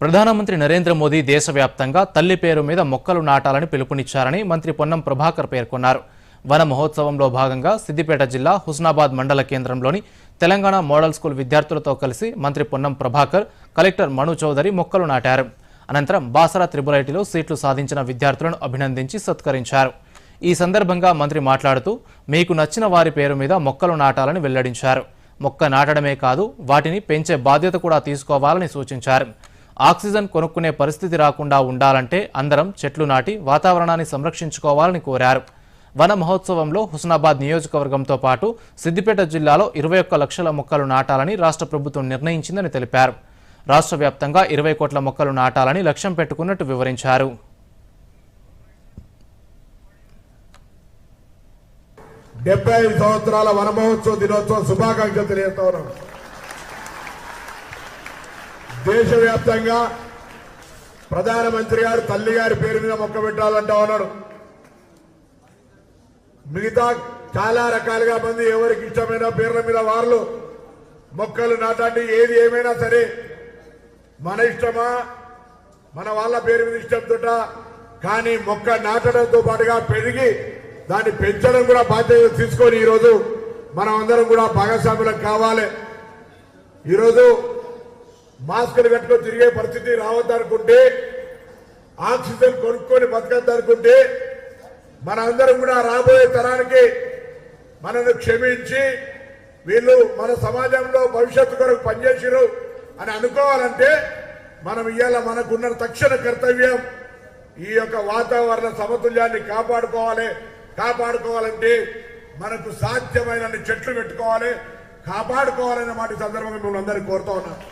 ప్రధానమంత్రి నరేంద్ర మోదీ దేశవ్యాప్తంగా తల్లి పేరు మీద మొక్కలు నాటాలని పిలుపునిచ్చారని మంత్రి పొన్నం ప్రభాకర్ పేర్కొన్నారు. వన మహోత్సవంలో భాగంగా సిద్దిపేట జిల్లా హుస్నాబాద్ మండల కేంద్రంలోని తెలంగాణ మోడల్ స్కూల్ విద్యార్థులతో కలిసి మంత్రి పొన్నం ప్రభాకర్ కలెక్టర్ మను చౌదరి మొక్కలు నాటారు. అనంతరం బాసరా త్రిబులైటీలో సీట్లు సాధించిన విద్యార్థులను అభినందించి సత్కరించారు. ఈ సందర్భంగా మంత్రి మాట్లాడుతూ మీకు నచ్చిన వారి పేరు మీద మొక్కలు నాటాలని వెల్లడించారు. మొక్క నాటడమే కాదు వాటిని పెంచే బాధ్యత కూడా తీసుకోవాలని సూచించారు. ఆక్సిజన్ కొనుక్కునే పరిస్థితి రాకుండా ఉండాలంటే అందరం చెట్లు నాటి వాతావరణాన్ని సంరక్షించుకోవాలని కోరారు. వన మహోత్సవంలో హుస్నాబాద్ నియోజకవర్గంతో పాటు సిద్దిపేట జిల్లాలో ఇరవై ఒక్క లక్షల మొక్కలు నాటాలని రాష్ట్ర ప్రభుత్వం నిర్ణయించిందని తెలిపారు. రాష్ట్ర వ్యాప్తంగా ఇరవై కోట్ల మొక్కలు నాటాలని లక్ష్యం పెట్టుకున్నట్టు వివరించారు. డెబ్బై ఐదు సంవత్సరాల వనమహోత్సవ దినోత్సవ శుభాకాంక్షలు తెలియజేస్తా ఉన్నాం. దేశవ్యాప్తంగా ప్రధానమంత్రి గారు తల్లి గారి పేరు మీద మొక్క పెట్టాలంటా ఉన్నాడు. మిగతా చాలా రకాలుగా మంది ఎవరికి ఇష్టమైన పేర్ల మీద వాళ్ళు మొక్కలు నాటండి ఏది ఏమైనా సరే మన ఇష్టమా? మన వాళ్ళ పేరు మీద ఇష్టంతో కానీ మొక్క నాటడంతో పాటుగా పెరిగి దాన్ని పెంచడం కూడా బాధ్యత తీసుకొని ఈరోజు మనం అందరం కూడా భాగస్వాములకు కావాలి. ఈరోజు మాస్కులు కట్టుకొని తిరిగే పరిస్థితి రావద్దనుకుంటే ఆక్సిజన్ కొనుక్కొని బతకద్దనుకుంటే మనందరం కూడా రాబోయే తరానికి మనను క్షమించి వీళ్ళు మన సమాజంలో భవిష్యత్తు కొరకు పనిచేసిరు అని అనుకోవాలంటే మనం ఇవాళ మనకున్న తక్షణ కర్తవ్యం ఈ యొక్క వాతావరణ సమతుల్యాన్ని కాపాడుకోవాలి. కాపాడుకోవాలంటే మనకు సాధ్యమైన చెట్లు పెట్టుకోవాలి. కాపాడుకోవాలనే మాట సందర్భంగా మిమ్మల్ని అందరికీ కోరుతా ఉన్నాను.